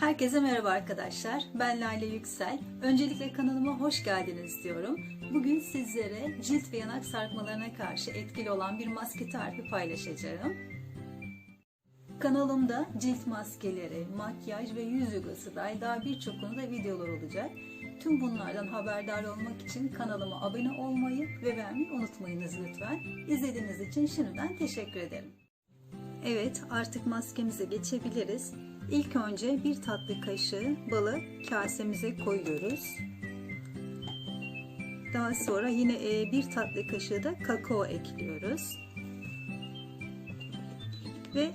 Herkese merhaba arkadaşlar. Ben Lale Yüksel. Öncelikle kanalıma hoş geldiniz diyorum. Bugün sizlere cilt ve yanak sarkmalarına karşı etkili olan bir maske tarifi paylaşacağım. Kanalımda cilt maskeleri, makyaj ve yüz yogası dahil daha birçok konuda videolar olacak. Tüm bunlardan haberdar olmak için kanalıma abone olmayı ve beğenmeyi unutmayınız lütfen. İzlediğiniz için şimdiden teşekkür ederim. Evet artık maskemize geçebiliriz. İlk önce bir tatlı kaşığı balı kasemize koyuyoruz. Daha sonra yine e, bir tatlı kaşığı da kakao ekliyoruz. Ve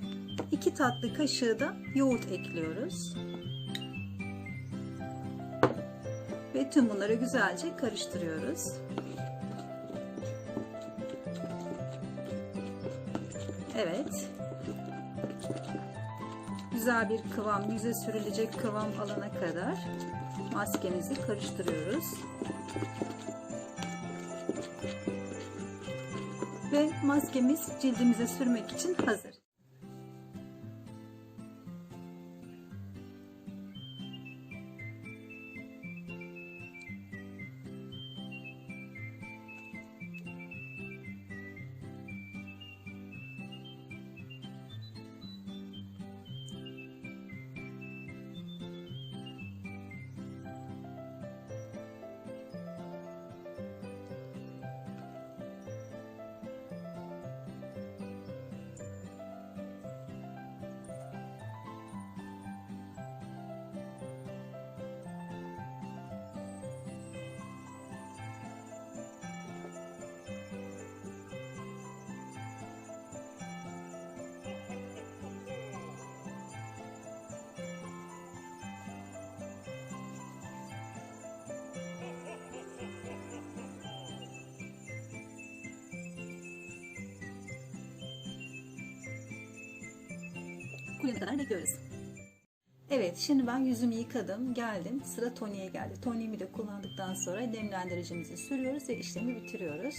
iki tatlı kaşığı da yoğurt ekliyoruz. Ve tüm bunları güzelce karıştırıyoruz. Evet güzel bir kıvam, yüze sürülecek kıvam alana kadar maskemizi karıştırıyoruz. Ve maskemiz cildimize sürmek için hazır. Kuruyana kadar bekliyoruz. Evet şimdi ben yüzümü yıkadım geldim sıra toniğe geldi. Toniğimi de kullandıktan sonra nemlendiricimizi sürüyoruz ve işlemi bitiriyoruz.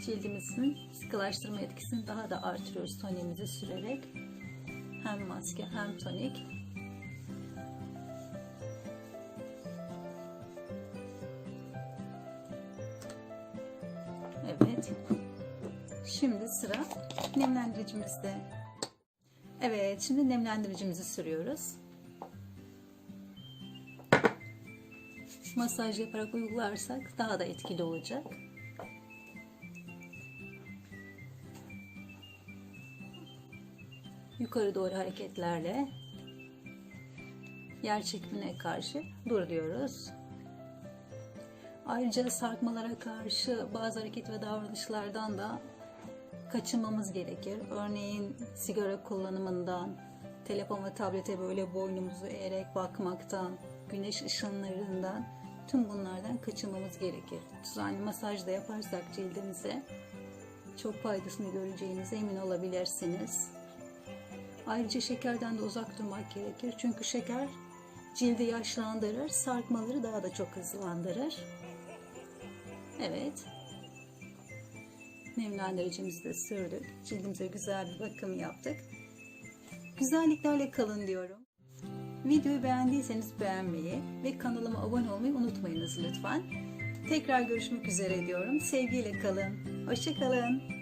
Cildimizin sıkılaştırma etkisini daha da artırıyoruz toniğimizi sürerek. Hem maske hem tonik. Evet. Şimdi sıra nemlendiricimizde. Evet, şimdi nemlendiricimizi sürüyoruz. Masaj yaparak uygularsak daha da etkili olacak. Yukarı doğru hareketlerle yer çekimine karşı duruyoruz. Ayrıca sarkmalara karşı bazı hareket ve davranışlardan da kaçınmamız gerekir. Örneğin sigara kullanımından, telefon ve tablete böyle boynumuzu eğerek bakmaktan, güneş ışınlarından tüm bunlardan kaçınmamız gerekir. Düzenli masaj da yaparsak cildimize çok faydasını göreceğinize emin olabilirsiniz. Ayrıca şekerden de uzak durmak gerekir. Çünkü şeker cildi yaşlandırır, sarkmaları daha da çok hızlandırır. Evet. Nemlendiricimizi de sürdük. Cildimize güzel bir bakım yaptık. Güzelliklerle kalın diyorum. Videoyu beğendiyseniz beğenmeyi ve kanalıma abone olmayı unutmayınız lütfen. Tekrar görüşmek üzere diyorum. Sevgiyle kalın. Hoşçakalın.